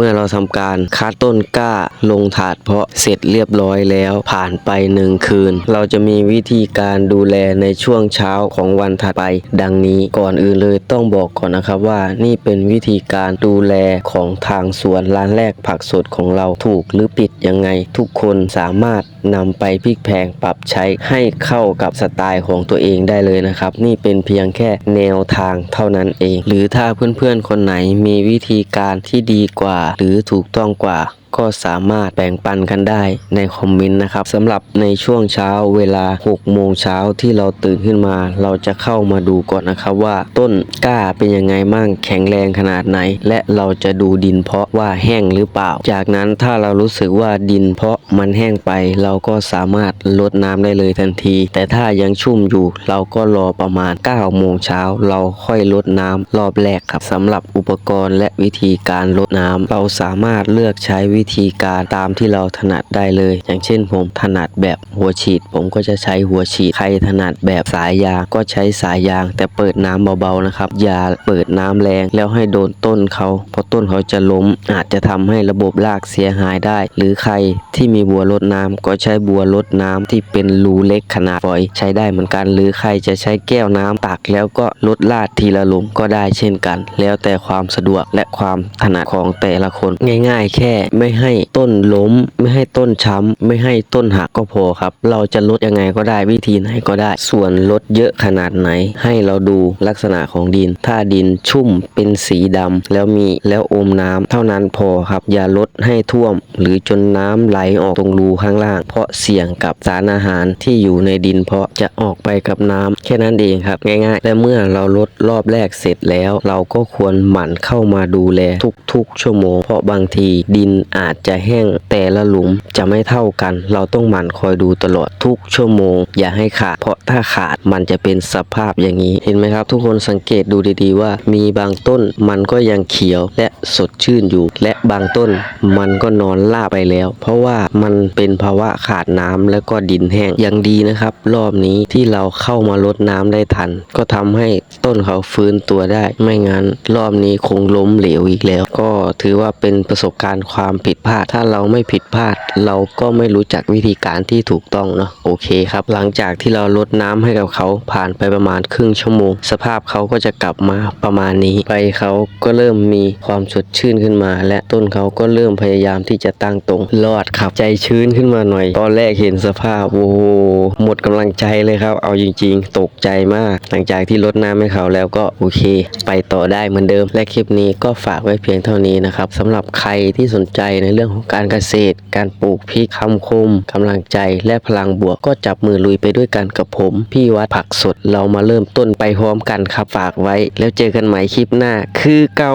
เมื่อเราทำการคัดต้นกล้าลงถาดเพาะเสร็จเรียบร้อยแล้วผ่านไปหนึ่งคืน เราจะมีวิธีการดูแลในช่วงเช้าของวันถัดไป ดังนี้ก่อนอื่นเลยต้องบอกก่อนนะครับว่านี่เป็นวิธีการดูแลของทางสวนร้านแรกผักสดของเราถูกหรือผิดยังไง ทุกคนสามารถนำไปพลิกแพงปรับใช้ให้เข้ากับสไตล์ของตัวเองได้เลยนะครับ นี่เป็นเพียงแค่แนวทางเท่านั้นเอง หรือถ้าเพื่อนๆคนไหนมีวิธีการที่ดีกว่าหรือถูกต้องกว่า ก็สามารถแบ่งปันกันได้ในคอมเมนต์นะครับสำหรับในช่วงเช้าเวลา 6 โมงเช้าที่เราตื่นขึ้นมา เราจะเข้ามาดูก่อนนะครับว่าต้นกล้าเป็นยังไงมั่งแข็งแรงขนาดไหน และเราจะดูดินเพาะว่าแห้งหรือเปล่า จากนั้นถ้าเรารู้สึกว่าดินเพาะมันแห้งไป เราก็สามารถลดน้ำได้เลยทันที แต่ถ้ายังชุ่มอยู่ เราก็รอประมาณ 9 โมงเช้าเราค่อยลดน้ำรอบแรกครับสำหรับอุปกรณ์และวิธีการลดน้ำเราสามารถเลือกใช้วิธีการตามที่เราถนัดได้เลย อย่างเช่น ผมถนัดแบบหัวฉีด ผมก็จะใช้หัวฉีด ใครถนัดแบบสายยางก็ใช้สายยาง แต่เปิดน้ำเบาๆนะครับ อย่าเปิดน้ำแรงแล้วให้โดนต้นเขาเพราะต้นเขาจะล้ม อาจจะทำให้ระบบรากเสียหายได้ หรือใครที่มีบัวรดน้ำก็ใช้บัวรดน้ำที่เป็นรูเล็กขนาดฝอยใช้ได้เหมือนกัน หรือใครจะใช้แก้วน้ำตักแล้วก็ลดลาดทีละหลุมก็ได้เช่นกัน แล้วแต่ความสะดวกและความถนัดของแต่ละคน ง่าย ๆ แค่ไม่ไม่ให้ต้นล้ม ไม่ให้ต้นช้ำ ไม่ให้ต้นหักก็พอครับ เราจะลดยังไงก็ได้วิธีไหนก็ได้ ส่วนลดเยอะขนาดไหน ให้เราดูลักษณะของดิน ถ้าดินชุ่มเป็นสีดำแล้วมีแล้วอมน้ำเท่านั้นพอครับ อย่าลดให้ท่วม หรือจนน้ำไหลออกตรงรูข้างล่าง เพราะเสี่ยงกับสารอาหารที่อยู่ในดิน เพราะจะออกไปกับน้ำแค่นั้นเองครับ ง่ายๆและเมื่อเราลดรอบแรกเสร็จแล้ว เราก็ควรหมั่นเข้ามาดูแลทุกๆ ชั่วโมงเพราะบางทีดินอาจจะแห้งแต่ละหลุมจะไม่เท่ากัน เราต้องหมั่นคอยดูตลอดทุกชั่วโมง อย่าให้ขาด เพราะถ้าขาดมันจะเป็นสภาพอย่างนี้ เห็นไหมครับ ทุกคนสังเกตดูดีๆว่า มีบางต้นมันก็ยังเขียวและสดชื่นอยู่ และบางต้นมันก็นอนล่าไปแล้ว เพราะว่ามันเป็นภาวะขาดน้ำแล้วก็ดินแห้งอย่างดีนะครับ รอบนี้ที่เราเข้ามาลดน้ำได้ทัน ก็ทำให้ต้นเขาฟื้นตัวได้ ไม่งั้น รอบนี้คงล้มเหลวอีกแล้ว ก็ถือว่าเป็นประสบการณ์ความผิดพลาด ถ้าเราไม่ผิดพลาด เราก็ไม่รู้จักวิธีการที่ถูกต้องเนาะโอเคครับ หลังจากที่เราลดน้ำให้กับเขาผ่านไปประมาณครึ่งชั่วโมง สภาพเขาก็จะกลับมาประมาณนี้ใบเขาก็เริ่มมีความสดชื่นขึ้นมา และต้นเขาก็เริ่มพยายามที่จะตั้งตรงรอดครับใจชื้นขึ้นมาหน่อย ตอนแรกเห็นสภาพโอ้โหหมดกำลังใจเลยครับ เอาจริง ๆ ตกใจมาก หลังจากที่ลดน้ำให้เขาแล้วก็โอเค ไปต่อได้เหมือนเดิม และคลิปนี้ก็ฝากไว้เพียงเท่านี้นะครับสำหรับใครที่สนใจในเรื่องของการเกษตร การปลูกพริกคำคมกำลังใจและพลังบวกก็จับมือลุยไปด้วยกันกับผม พี่วัดผักสดเรามาเริ่มต้นไปพร้อมกันครับฝากไว้ แล้วเจอกันใหม่คลิปหน้า คือเกา